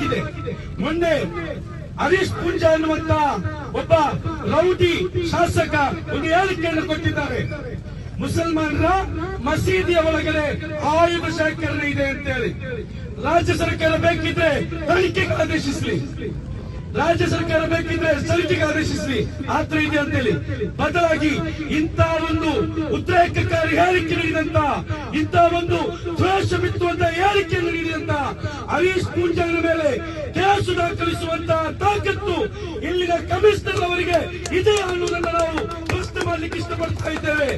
ದುರ್ಬಲವಾಗಿದೆ ಮೊನ್ನೆ ಹರೀಶ್ ಪುಂಜ ಅನ್ನುವಂತ ಒಬ್ಬ ರೌಡಿ ಶಾಸಕ ಒಂದು ಹೇಳಿಕೆಯನ್ನು ಕೊಟ್ಟಿದ್ದಾರೆ. ಮುಸಲ್ಮಾನರ ಮಸೀದಿಯ ಒಳಗಡೆ ಆಯುಧ ಶೇಖರಣೆ ಇದೆ ಅಂತ ಹೇಳಿ ರಾಜ್ಯ ಸರ್ಕಾರ ಬೇಕಿದ್ರೆ ತನಿಖೆಗೆ ಆದೇಶಿಸಲಿ. ರಾಜ್ಯ ಸರ್ಕಾರ ಬೇಕಿದ್ರೆ ತನಿಖೆಗೆ ಆದೇಶಿಸಲಿ. ಆತ್ರ ಇದೆ ಅಂತೇಳಿ. ಬದಲಾಗಿ ಇಂತಹ ಒಂದು ಉದ್ರೇಕಕಾರಿ ಹೇಳಿಕೆ ನೀಡಿದಂತ ಇಂತಹ ಒಂದು ದ್ವೇಷ ಬಿತ್ತುವಂತ ಹೇಳಿಕೆ ಹರೀಶ್ ಪೂಂಜನ ಮೇಲೆ ಕೇಸು ದಾಖಲಿಸುವಂತ ತಾಕತ್ತು ಇಲ್ಲಿನ ಕಮಿಷನರ್ ಅವರಿಗೆ ಇದೆ ಅನ್ನುವುದನ್ನು ನಾವು ಪ್ರಶ್ನೆ ಮಾಡ್ಲಿಕ್ಕೆ ಇಷ್ಟಪಡ್ತಾ ಇದ್ದೇವೆ.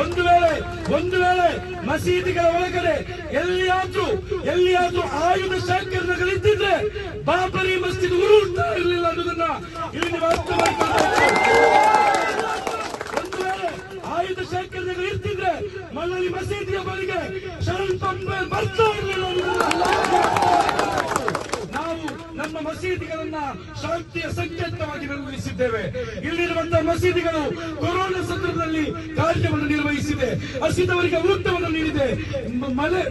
ಒಂದು ವೇಳೆ ಒಂದು ವೇಳೆ ಮಸೀದಿಗಳ ಒಳಗಡೆ ಎಲ್ಲಿಯಾದ್ರೂ ಎಲ್ಲಿಯಾದ್ರೂ ಆಯುಧ ಶೇಖರಣೆಗಳಿದ್ದಿದ್ರೆ ಬಾಬರಿ ಮಸ್ಜಿದ್ ಉರುಳ್ತಾ ಇರಲಿಲ್ಲ ಅನ್ನೋದನ್ನ ಇಲ್ಲಿ ಅರ್ಥ ಒಂದು ವೇಳೆ ಆಯುಧ ಶೇಖರಣೆಗಳು ಇರ್ತಿದ್ರೆ ಮಲ್ಲಲ್ಲಿ ಮಸೀದಿಯ ಬಳಿಗೆ ಶರಣ್ ಬರ್ತಾ ಇರಲಿಲ್ಲ ನಾವು ನಮ್ಮ ಮಸೀದಿಗಳನ್ನ ಶಾಂತಿಯ ಸಂಕೇತವಾಗಿ ನಿರ್ವಹಿಸಿದ್ದೇವೆ. ಇಲ್ಲಿರುವಂತಹ ಮಸೀದಿಗಳು ಕೊರೋನಾ ಸಂದರ್ಭದಲ್ಲಿ ಕಾರ್ಯವನ್ನು ನಿರ್ವಹಿಸಿದೆ. ಹಸಿದವರಿಗೆ ಊಟವನ್ನು ನೀಡಿದೆ. ಮಳೆ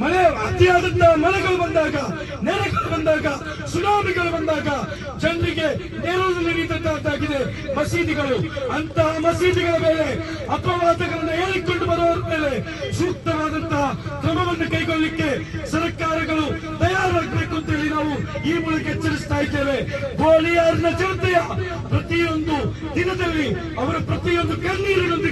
ಮಳೆ ಅತಿಯಾದಂತಹ ಮಳೆಗಳು ಬಂದಾಗ, ನೆರೆಗಳು ಬಂದಾಗ, ಸುನಾಮಿಗಳು ಬಂದಾಗ ಜನರಿಗೆ ನೆರವು ನೀಡಿದಂತಾಗಿದೆ. ಮಸೀದಿಗಳು, ಅಂತಹ ಮಸೀದಿಗಳ ಮೇಲೆ ಅಪವಾದಗಳನ್ನು ಹೇಳಿಕೊಂಡು ಬರುವ ಮೇಲೆ ಸೂಕ್ತವಾದಂತಹ ಕ್ರಮವನ್ನು ಕೈಗೊಳ್ಳಲಿಕ್ಕೆ ಸರ್ಕಾರಗಳು ತಯಾರಾಗಬೇಕು ಅಂತ ಹೇಳಿ ನಾವು ಈ ಮೂಲಕ ಎಚ್ಚರಿಸ್ತಾ ಇದ್ದೇವೆ. ಗೋಲಿಯಾರ್ನ ಜನತೆಯ ಪ್ರತಿಯೊಂದು ದಿನದಲ್ಲಿ ಅವರ ಪ್ರತಿಯೊಂದು ಕಣ್ಣೀರಿನೊಂದಿಗೆ